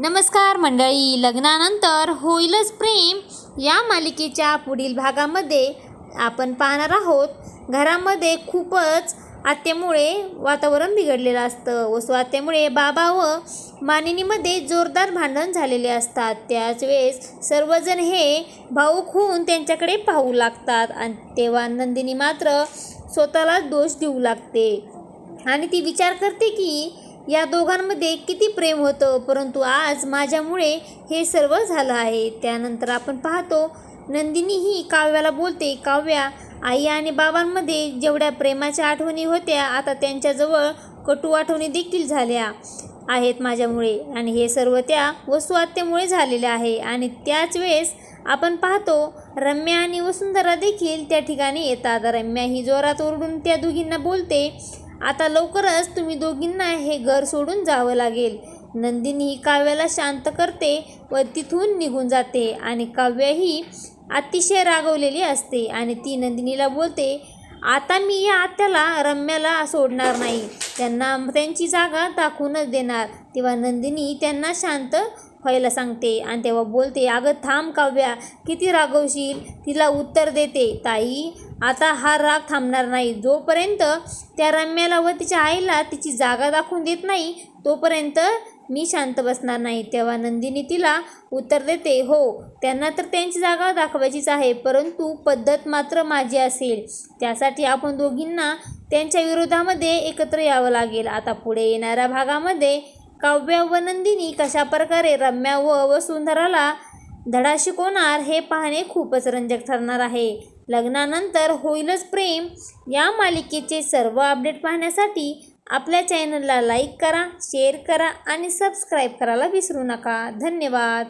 नमस्कार मंडळी लग्नानंतर होईलच प्रेम. या मालिकेच्या पुढील भागामध्ये आपण पाहणार आहोत घरामध्ये खूपच आत्यामुळे वातावरण बिघडलेलं असतं व स्वात्यामुळे बाबा व मानिनीमध्ये जोरदार भांडण झालेले असतात. त्याच वेळेस सर्वजण हे भाऊक होऊन त्यांच्याकडे पाहू लागतात आणि तेव्हा नंदिनी मात्र स्वतःला दोष देऊ लागते. आणि ती विचार करते की या दोघांमध्ये किती प्रेम होतं परंतु आज माझ्यामुळे हे सर्व झालं आहे. त्यानंतर आपण पाहतो नंदिनी ही काव्याला बोलते काव्या आई आणि बाबांमध्ये जेवढ्या प्रेमाच्या आठवणी होत्या आता त्यांच्याजवळ कटू आठवणी देखील झाल्या आहेत माझ्यामुळे. आणि हे सर्व त्या वसुहत्येमुळे झालेले आहे. आणि त्याच वेळेस आपण पाहतो रम्या आणि वसुंधरा देखील त्या ठिकाणी येतात. रम्या ही जोरात ओरडून त्या दोघींना बोलते आता लवकरच तुम्ही दोघींना हे घर सोडून जावं लागेल. नंदिनी ही काव्याला शांत करते व तिथून निघून जाते आणि काव्य ही अतिशय रागवलेली असते आणि ती नंदिनीला बोलते आता मी या आत्याला रम्याला सोडणार नाही. त्यांना त्यांची जागा दाखवूनच देणार. तेव्हा नंदिनी त्यांना शांत व्हायला सांगते. आणि तेव्हा बोलते अगं थांब काव्या किती रागवशील? तिला उत्तर देते ताई आता हा राग थांबणार नाही. जोपर्यंत त्या रम्याला व तिच्या आईला तिची जागा दाखवून देत नाही तोपर्यंत मी शांत बसणार नाही. तेव्हा नंदिनी तिला उत्तर देते हो त्यांना तर त्यांची जागा दाखवायचीच आहे परंतु पद्धत मात्र माझी असेल. त्यासाठी आपण दोघींना त्यांच्या विरोधामध्ये एकत्र यावं लागेल. आता पुढे येणाऱ्या भागामध्ये काव्य व नंदिनी कशा प्रकारे रम्या व वसुंधराला धडा शिकवणार हे पाहणे खूपच रंजक ठरणार आहे. लग्नानंतर होईलच प्रेम. या मालिकेचे सर्व अपडेट पाहण्यासाठी आपल्या चॅनलला लाईक करा शेअर करा आणि सबस्क्राईब करायला विसरू नका. धन्यवाद.